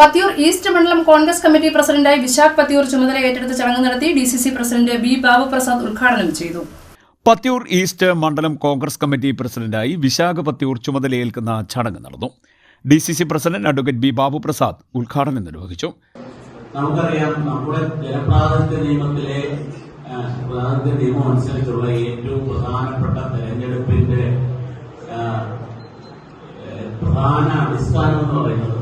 Pathiyoor east മണ്ഡലം Congress committee പ്രസിഡന്റായി വിശാഖ് പത്തിയൂർ ചുമതല ഏറ്റെടുത്ത് ചടങ്ങ് നടത്തി D C C president B Babuprasad ഉദ്ഘാടനം ചെയ്തു. പത്തിയൂർ ഈസ്റ്റ് മണ്ഡലം കോൺഗ്രസ് കമ്മിറ്റി പ്രസിഡന്റായി വിശാഖ പത്തിയൂർ ചുമതലയേൽക്കുന്ന ചടങ്ങ് നടന്നു. D C C president advocate B Babu Prasad ഉദ്ഘാടനം നിർവഹിച്ചു. നമുക്കറിയാം നമ്മുടെ ജനപ്രാതിനിധ്യ നിയമത്തിലെ പ്രാതിനിധ്യ നിയമം അനുസരിച്ചുള്ള ഏറ്റവും പ്രധാനപ്പെട്ട തെരഞ്ഞെടുപ്പിന്റെ പ്രധാന അടിസ്ഥാനം എന്ന് പറയുന്നത്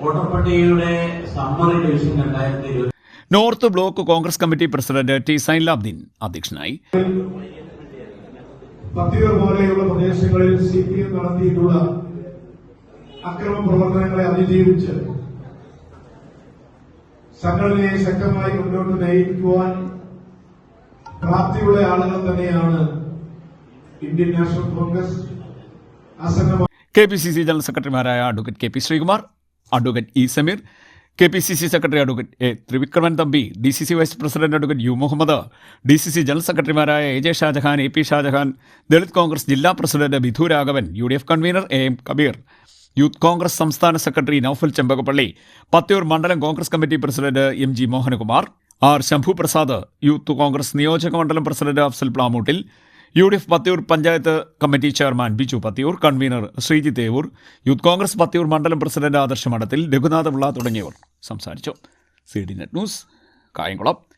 വോട്ടർ പട്ടികയുടെ സമ്മറി ഡിവിഷൻ രണ്ടായിരത്തി ഇരുപത്തി north block Congress committee president T Sainulabdeen അധ്യക്ഷനായി. പത്തിയൂർ പോലെയുള്ള പ്രദേശങ്ങളിൽ സി പി എം നടത്തിയിട്ടുള്ള അക്രമ പ്രവർത്തനങ്ങളെ അതിജീവിച്ച് സംഘടനയെ ശക്തമായി മുന്നോട്ട് നയിക്കുവാൻ പ്രാപ്തിയുള്ള ആളുകൾ തന്നെയാണ് Indian national Congress ആസന്നമായി K P C C general സെക്രട്ടറിമാരായ advocate K P Sreekumar advocate E Sameer K P C C secretary advocate A Thrivikraman Thampi D C C vice president advocate U Muhammad D C C general സെക്രട്ടറിമാരായ A J Shajahan A P Shajahan Dalit Congress ജില്ലാ president Bidhu Raghavan U D F convener A M Kabeer youth Congress സംസ്ഥാന secretary Noufal Chembakappally Pathiyoor മണ്ഡലം Congress committee president M G Mohanakumar R Shambhu Prasad youth Congress നിയോജക മണ്ഡലം president Afsal Plamoottil U D F Pathiyoor panchayat committee chairman Biju Pathiyoor convener Sreeji Thevoor youth Congress Pathiyoor മണ്ഡലം president ആദർശ മഠത്തിൽ രഘുനാഥ് പിള്ള തുടങ്ങിയവർ സംസാരിച്ചു. C D net news Kayamkulam.